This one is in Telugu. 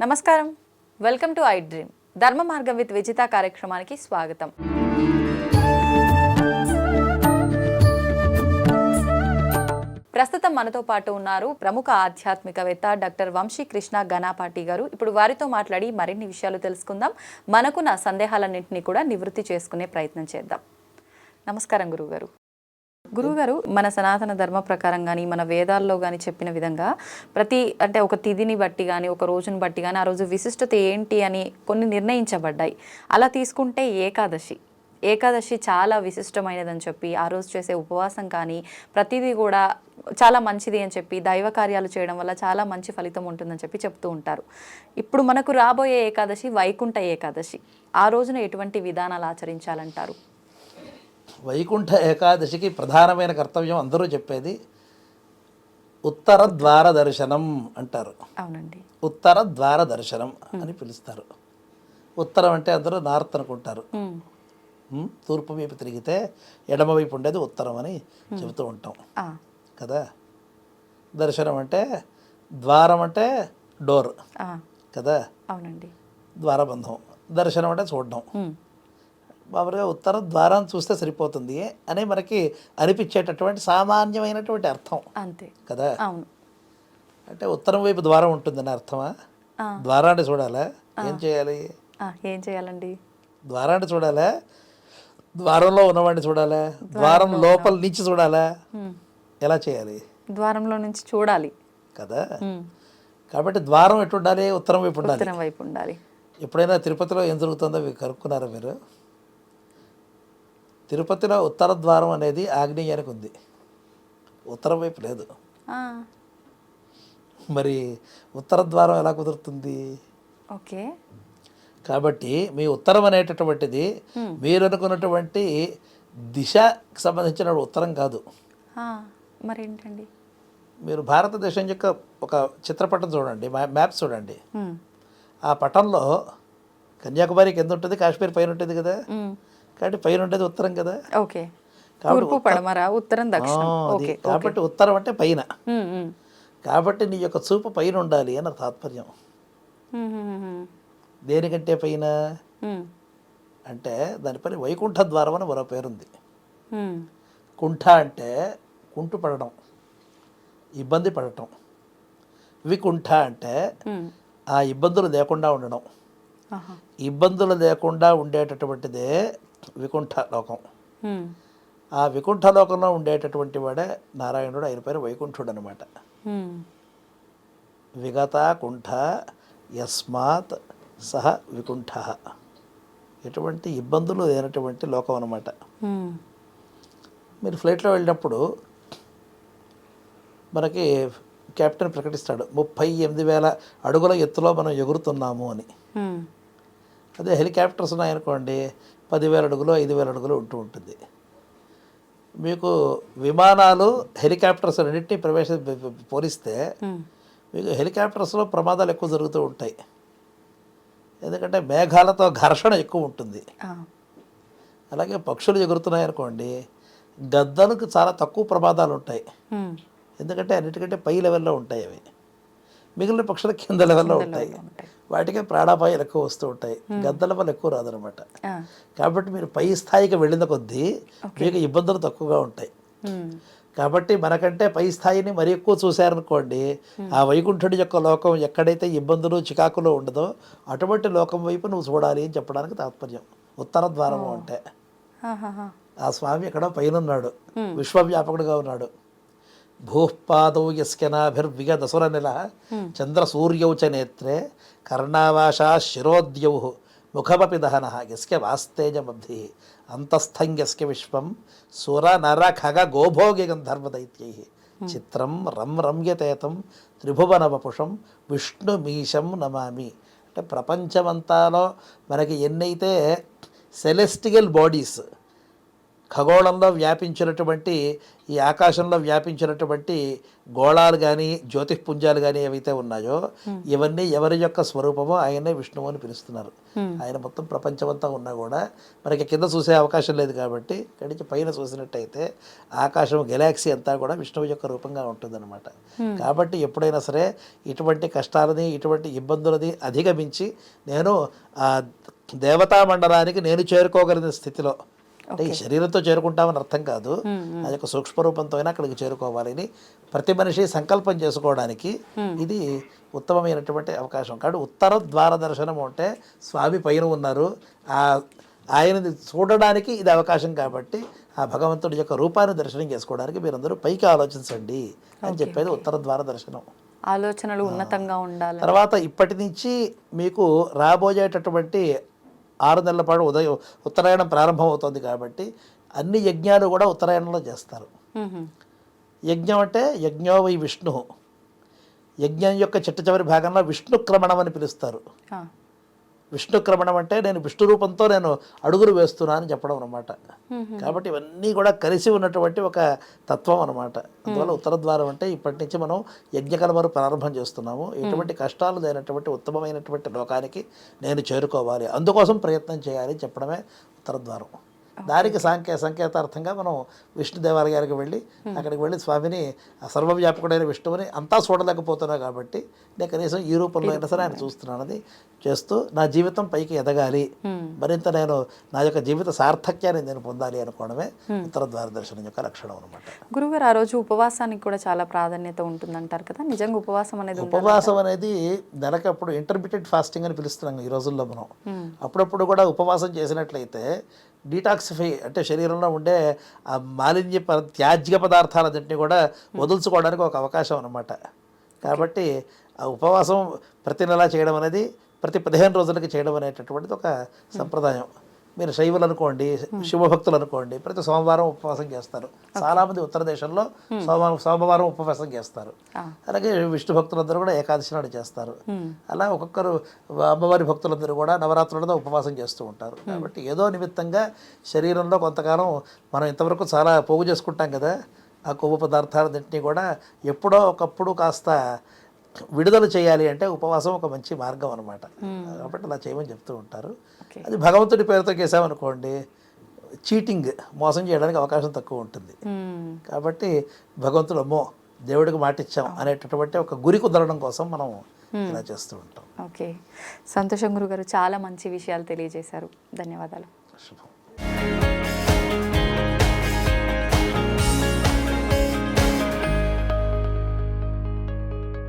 నమస్కారం. వెల్కమ్ టు ఐ డ్రీమ్ ధర్మ మార్గం విత్ విజిత కార్యక్రమానికి స్వాగతం. ప్రస్తుతం మనతో పాటు ఉన్నారు ప్రముఖ ఆధ్యాత్మికవేత్త డాక్టర్ వంశీ కృష్ణ గణాపాటి గారు. ఇప్పుడు వారితో మాట్లాడి మరిన్ని విషయాలు తెలుసుకుందాం. మనకున్న సందేహాలన్నింటినీ కూడా నివృత్తి చేసుకునే ప్రయత్నం చేద్దాం. నమస్కారం గురువుగారు. గురువుగారు మన సనాతన ధర్మ ప్రకారం కానీ మన వేదాల్లో కానీ చెప్పిన విధంగా ప్రతి అంటే ఒక తిథిని బట్టి కానీ ఒక రోజుని బట్టి కానీ ఆ రోజు విశిష్టత ఏంటి అని కొన్ని నిర్ణయించబడ్డాయి. అలా తీసుకుంటే ఏకాదశి. ఏకాదశి చాలా విశిష్టమైనదని చెప్పి ఆ రోజు చేసే ఉపవాసం కానీ ప్రతిదీ కూడా చాలా మంచిది అని చెప్పి దైవ కార్యాలు చేయడం వల్ల చాలా మంచి ఫలితం ఉంటుందని చెప్పి చెప్తూ ఉంటారు. ఇప్పుడు మనకు రాబోయే ఏకాదశి వైకుంఠ ఏకాదశి. ఆ రోజున ఎటువంటి విధానాలు ఆచరించాలంటారు? వైకుంఠ ఏకాదశికి ప్రధానమైన కర్తవ్యం అందరూ చెప్పేది ఉత్తర ద్వార దర్శనం అంటారు. అవునండి. ఉత్తర ద్వార దర్శనం అని పిలుస్తారు. ఉత్తరం అంటే అందరూ నార్త్ అనుకుంటారు. తూర్పు వైపు తిరిగితే ఎడమ వైపు ఉండేది ఉత్తరం అని చెబుతూ ఉంటాం. కదా? దర్శనం అంటే ద్వారం అంటే డోర్. కదా? అవునండి. ద్వారబంధం దర్శనం అంటే చూడడం. మామూలుగా ఉత్తర ద్వారం చూస్తే సరిపోతుంది అని మనకి అనిపించేటటువంటి సామాన్యమైనటువంటి అర్థం. అంతే. కదా? అవును. అంటే ఉత్తరం వైపు ద్వారం ఉంటుందని అర్థమా. ద్వారాన్ని చూడాలా? ఏం చేయాలి? ఏం చేయాలండి? ద్వారాన్ని చూడాలా? ద్వారంలో ఉన్నవాడిని చూడాలా? ద్వారం లోపల నుంచి చూడాలా. ఎలా చేయాలి? ద్వారంలో నుంచి చూడాలి. కదా. కాబట్టి ద్వారం ఎటు ఉండాలి ఉత్తరం వైపు ఉండాలి. ఉత్తరం వైపు ఉండాలి. ఎప్పుడైనా తిరుపతిలో ఏం జరుగుతుందో మీరు కనుక్కున్నారా మీరు? తిరుపతిలో ఉత్తర ద్వారం అనేది ఆగ్నేయానికి ఉంది. ఉత్తరం వైపు లేదు. మరి ఉత్తర ద్వారం ఎలా కుదురుతుంది? ఓకే. కాబట్టి మీ ఉత్తరం అనేటటువంటిది మీరు అనుకున్నటువంటి దిశకు సంబంధించిన ఉత్తరం కాదు. మరేంటండి? మీరు భారతదేశం యొక్క ఒక చిత్రపటం చూడండి మ్యా- మ్యాప్ చూడండి. ఆ పటంలో కన్యాకుమారి కింద ఉంటుంది కాశ్మీర్ పైన ఉంటుంది కదా. కాబట్టి పైన ఉండేది ఉత్తరం కదా ఓకే కాబట్టి తూర్పు పడమర ఉత్తరం దక్షిణం. ఓకే కాబట్టి ఉత్తరం అంటే పైన. కాబట్టి నీ యొక్క చూపు పైన ఉండాలి అని తాత్పర్యం దేనికంటే పైన. అంటే దానిపైన వైకుంఠ ద్వారం అని మరో పేరుంది. కుంఠ అంటే కుంటు పడడం ఇబ్బంది పడటం వికుంఠ అంటే. ఆ ఇబ్బందులు లేకుండా ఉండడం. ఇబ్బందులు లేకుండా ఉండేటటువంటిదే వికుంఠ లోకం. ఆ వికుంఠ లోకంలో ఉండేటటువంటి వాడే నారాయణుడు ఆయన పేరు వైకుంఠుడు అనమాట. విగత కుంఠ యస్మాత్ సహ వికుంఠ ఎటువంటి ఇబ్బందులు లేనటువంటి లోకం అనమాట. మీరు ఫ్లైట్లో వెళ్ళినప్పుడు మనకి కెప్టెన్ ప్రకటిస్తాడు ముప్పై ఎనిమిది వేల అడుగుల ఎత్తులో మనం ఎగురుతున్నాము అని. అదే హెలికాప్టర్స్ ఉన్నాయనుకోండి పదివేల అడుగులు ఐదు వేల అడుగులు ఉంటూ ఉంటుంది మీకు విమానాలు హెలికాప్టర్స్ రెండింటినీ ప్రవేశ పోలిస్తే. మీకు హెలికాప్టర్స్లో ప్రమాదాలు ఎక్కువ జరుగుతూ ఉంటాయి ఎందుకంటే మేఘాలతో ఘర్షణ ఎక్కువ ఉంటుంది. అలాగే పక్షులు ఎగురుతున్నాయనుకోండి గద్దలకు చాలా తక్కువ ప్రమాదాలు ఉంటాయి. ఎందుకంటే అన్నిటికంటే పై లెవెల్లో ఉంటాయి అవి మిగిలిన పక్షులు కింద లెవెల్లో ఉంటాయి. వాటికే ప్రాణాపాయాలు ఎక్కువ వస్తూ ఉంటాయి. గద్దల వల్ల ఎక్కువ రాదనమాట. కాబట్టి మీరు పై స్థాయికి వెళ్ళిన కొద్దీ మీకు ఇబ్బందులు తక్కువగా ఉంటాయి. కాబట్టి మనకంటే పై స్థాయిని మరి ఎక్కువ చూశారనుకోండి ఆ వైకుంఠుడి యొక్క లోకం ఎక్కడైతే ఇబ్బందులు చికాకులు ఉండదో అటువంటి లోకం వైపు నువ్వు చూడాలి అని చెప్పడానికి తాత్పర్యం. ఉత్తర ద్వారము అంటే. ఆ స్వామి ఎక్కడో పైన ఉన్నాడు విశ్వవ్యాపకుడుగా ఉన్నాడు. భూపాదౌ యస్కనాభిర్విగ దసుర చంద్ర సూర్యౌ చ నేత్రే కర్ణావాసా శిరోద్యౌ ముఖమపి దహన యస్క వాస్తేజమబ్ధి అంతస్థం యస్క విశ్వం సుర నర ఖగ గోభోగి గంధర్వదైత్యై చిత్రం రం రమ్యతేతం త్రిభువన వపుషం విష్ణుమీశం నమామి అంటే ప్రపంచమంతాలో మనకి ఎన్నైతే సెలెస్టియల్ బాడీస్ ఖగోళంలో వ్యాపించినటువంటి ఈ ఆకాశంలో వ్యాపించినటువంటి గోళాలు కానీ జ్యోతిష్పుంజాలు కానీ ఏవైతే ఉన్నాయో ఇవన్నీ ఎవరి యొక్క స్వరూపమో ఆయనే విష్ణువు అని పిలుస్తున్నారు. ఆయన మొత్తం ప్రపంచమంతా ఉన్నా కూడా మనకి కింద చూసే అవకాశం లేదు కాబట్టి ఇక్కడి పైన చూసినట్టయితే ఆకాశం గెలాక్సీ అంతా కూడా విష్ణువు యొక్క రూపంగా ఉంటుందన్నమాట. కాబట్టి ఎప్పుడైనా సరే ఇటువంటి కష్టాలని ఇటువంటి ఇబ్బందులని అధిగమించి నేను ఆ దేవతా మండలానికి నేను చేరుకోగలిగిన స్థితిలో అంటే ఈ శరీరంతో చేరుకుంటామని అర్థం కాదు. అది ఒక సూక్ష్మ రూపంతో అయినా అక్కడికి చేరుకోవాలని ప్రతి మనిషి సంకల్పం చేసుకోవడానికి ఇది ఉత్తమమైనటువంటి అవకాశం. కాబట్టి ఉత్తర ద్వార దర్శనం అంటే స్వామి పైన ఉన్నారు. ఆ ఆయనది చూడడానికి ఇది అవకాశం కాబట్టి ఆ భగవంతుడి యొక్క రూపాన్ని దర్శనం చేసుకోవడానికి మీరందరూ పైకి ఆలోచించండి అని చెప్పేది ఉత్తర ద్వార దర్శనం. ఆలోచనలు ఉన్నతంగా ఉండాలి తర్వాత ఇప్పటి నుంచి మీకు రాబోయేటటువంటి ఆరు నెలల పాటు ఉదయం ఉత్తరాయణం ప్రారంభం అవుతుంది కాబట్టి అన్ని యజ్ఞాలు కూడా ఉత్తరాయణంలో చేస్తారు. యజ్ఞం అంటే యజ్ఞో వై విష్ణు. యజ్ఞం యొక్క చిట్ట చివరి భాగంలో విష్ణు క్రమణం అని పిలుస్తారు. ఆ. విష్ణు క్రమణం అంటే నేను విష్ణు రూపంతో నేను అడుగులు వేస్తున్నా అని చెప్పడం అనమాట కాబట్టి ఇవన్నీ కూడా కలిసి ఉన్నటువంటి ఒక తత్వం అనమాట అందువల్ల ఉత్తర ద్వారం అంటే ఇప్పటి నుంచి మనం యజ్ఞకర్మలు ప్రారంభం చేస్తున్నాము. ఎటువంటి కష్టాలు లేనటువంటి ఉత్తమమైనటువంటి లోకానికి నేను చేరుకోవాలి. అందుకోసం ప్రయత్నం చేయాలి చెప్పడమే ఉత్తర ద్వారం. దానికి సాంకే సంకేతార్థంగా మనం విష్ణు దేవాలయానికి వెళ్ళి అక్కడికి వెళ్ళి స్వామిని సర్వవ్యాపకుడైన విష్ణువుని అంతా చూడలేకపోతున్నా కాబట్టి నేను కనీసం ఈ రూపంలో అయినా సరే ఆయన చూస్తున్నానని చేస్తూ నా జీవితం పైకి ఎదగాలి. మరింత నేను నా యొక్క జీవిత సార్థక్యాన్ని నేను పొందాలి అనుకోవడమే ఉత్తర ద్వార దర్శనం యొక్క లక్షణం అనమాట గురుగారు ఆ రోజు ఉపవాసానికి కూడా చాలా ప్రాధాన్యత ఉంటుందంటారు కదా? నిజంగా ఉపవాసం అనేది ఉపవాసం అనేది నెలకప్పుడు ఇంటర్మీడియట్ ఫాస్టింగ్ అని పిలుస్తున్నాం ఈ రోజుల్లో మనం. అప్పుడప్పుడు కూడా ఉపవాసం చేసినట్లయితే డీటాక్సిఫై అంటే శరీరంలో ఉండే ఆ మాలిన్య త్యాజ్య పదార్థాలన్నింటినీ కూడా వదులుచుకోవడానికి ఒక అవకాశం అన్నమాట. కాబట్టి ఆ ఉపవాసం ప్రతి నెలా చేయడం అనేది ప్రతి పదిహేను రోజులకి చేయడం అనేటటువంటిది ఒక సంప్రదాయం. మీరు శైవులు అనుకోండి శివభక్తులు అనుకోండి ప్రతి సోమవారం ఉపవాసం చేస్తారు. చాలామంది ఉత్తర దేశంలో సోమవారం సోమవారం ఉపవాసం చేస్తారు. అలాగే విష్ణు భక్తులందరూ కూడా ఏకాదశి నాడు చేస్తారు. అలా ఒక్కొక్కరు అమ్మవారి భక్తులందరూ కూడా నవరాత్రులతో ఉపవాసం చేస్తూ ఉంటారు. కాబట్టి ఏదో నిమిత్తంగా శరీరంలో కొంతకాలం మనం ఇంతవరకు చాలా పోగు చేసుకుంటాం కదా ఆ కొవ్వు పదార్థాలన్నింటినీ కూడా ఎప్పుడో ఒకప్పుడు కాస్త విడుదల చేయాలి అంటే ఉపవాసం ఒక మంచి మార్గం అనమాట కాబట్టి అలా చేయమని చెప్తూ ఉంటారు. అది భగవంతుడి పేరుతో చేసామనుకోండి చీటింగ్ మోసం చేయడానికి అవకాశం తక్కువ ఉంటుంది. మ్మ్. కాబట్టి భగవంతుడు అమ్మో దేవుడికి మాటిచ్చాం అనేటటువంటి ఒక గురి కుదరడం కోసం మనం ఇలా చేస్తూ ఉంటాం. ఓకే సంతోషం గురుగారు చాలా మంచి విషయాలు తెలియజేశారు. ధన్యవాదాలు. శుభం.